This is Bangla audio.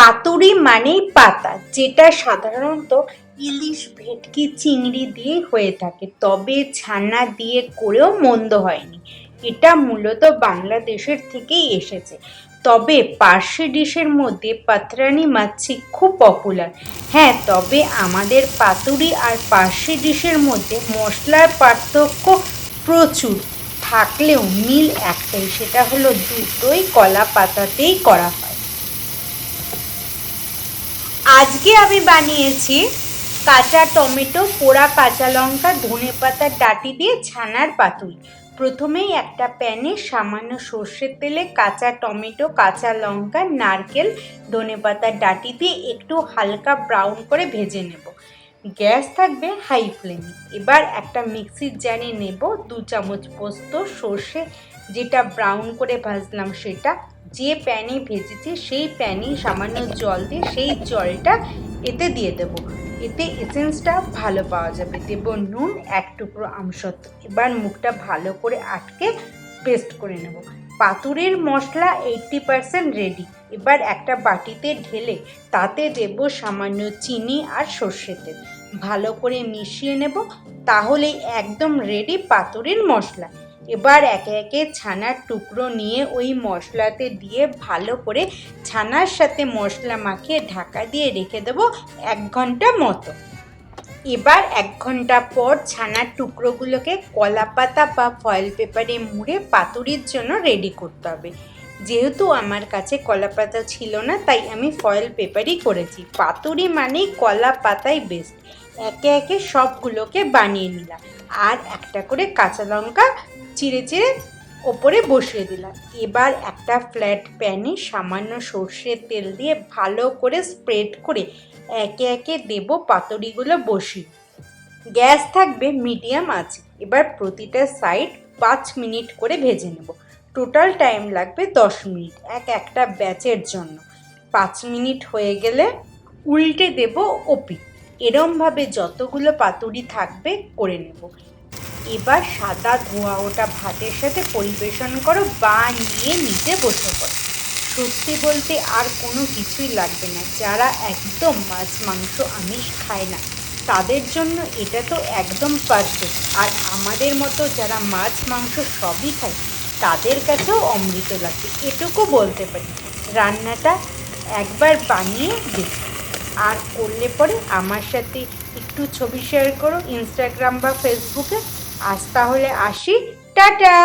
পাতুরি মানেই পাতা, যেটা সাধারণত ইলিশ ভেটকি চিংড়ি দিয়ে হয়ে থাকে। তবে ছানা দিয়ে করেও মন্দ হয়নি। এটা মূলত বাংলাদেশের থেকেই এসেছে। তবে পার্সি ডিশের মধ্যে পাতরানি মাছি খুব পপুলার হ্যাঁ তবে আমাদের পাতুরি আর পার্সি ডিশের মধ্যে মশলার পার্থক্য প্রচুর। থাকলেও মিল একটাই, সেটা হলো দুটোই কলা পাতাতেই করা হয়। আজকে আমি বানিয়েছি কাঁচা টমেটো, পোড়া কাঁচা লঙ্কা, ধনে পাতার ডাঁটি দিয়ে ছানার পাতুরি। প্রথমেই একটা প্যানে সামান্য সর্ষের তেলে কাঁচা টমেটো, কাঁচা লঙ্কা, নারকেল, ধনে পাতার ডাঁটি দিয়ে একটু হালকা ব্রাউন করে ভেজে নেব। গ্যাস থাকবে হাই ফ্লেমে। এবার একটা মিক্সির জারে নেব দু চামচ পোস্ত, সর্ষে যেটা ব্রাউন করে ভাজলাম সেটা, যে প্যানে ভেজেছি সেই প্যানে সামান্য জল দিয়ে সেই জলটা এতে দিয়ে দেবো। এতে এসেন্সটা ভালো পাওয়া যাবে। দেব নুন, এক টুকরো আমসত্ব এবার মুখটা ভালো করে আটকে পেস্ট করে নেব। পাতুরের মশলা এইটটি পারসেন্ট রেডি এবার একটা বাটিতে ঢেলে তাতে দেব সামান্য চিনি আর সর্ষে তেল। ভালো করে মিশিয়ে নেব, তাহলেই একদম রেডি পাতুরের মশলা। এবার একে একে ছানার টুকরো নিয়ে ওই মশলাতে দিয়ে ভালো করে ছানার সাথে মশলা মাখিয়ে ঢাকা দিয়ে রেখে দেবো এক ঘণ্টা মতো। এবার এক ঘণ্টা পর ছানার টুকরোগুলোকে কলা পাতা বা ফয়েল পেপারে মুড়ে পাতুরির জন্য রেডি করতে হবে। যেহেতু আমার কাছে কলা পাতা ছিল না, তাই আমি ফয়েল পেপারই করেছি। পাতুরি মানেই কলা পাতাই বেস্ট একে একে সবগুলোকে বানিয়ে নিলাম। আর একটা করে কাঁচা লঙ্কা চিড়ে চিড়ে ওপরে বসিয়ে দিলাম। এবার একটা ফ্ল্যাট প্যানে সামান্য সর্ষের তেল দিয়ে ভালো করে স্প্রেড করে একে একে দেব পাতুরিগুলো বসিয়ে। গ্যাস থাকবে মিডিয়াম আছে। এবার প্রতিটা সাইড পাঁচ মিনিট করে ভেজে নেব। টোটাল টাইম লাগবে দশ মিনিট, এক একটা ব্যাচের জন্য। পাঁচ মিনিট হয়ে গেলে উল্টে দেব ওপি। এরমভাবে যতগুলো পাতুরি থাকবে করে নেব। এবার সাদা ধোয়া ওটা ভাতের সাথে পরিবেশন করো বা নিয়ে নিতে বসে পড়ো সত্যি বলতে আর কোনো কিছুই লাগবে না। যারা একদম মাছ, মাংস, আমিষ খায় না, তাদের জন্য এটা তো একদম পারফেক্ট আর আমাদের মতো যারা মাছ, মাংস সবই খায়, তাদের কাছেও অমৃত লাগবে। এটুকু বলতে পারি। রান্নাটা একবার বানিয়ে দেখো। আর করলে পরে আমার সাথে একটু ছবি শেয়ার করো ইনস্টাগ্রাম বা ফেসবুকে আজ তাহলে আসি টাটা।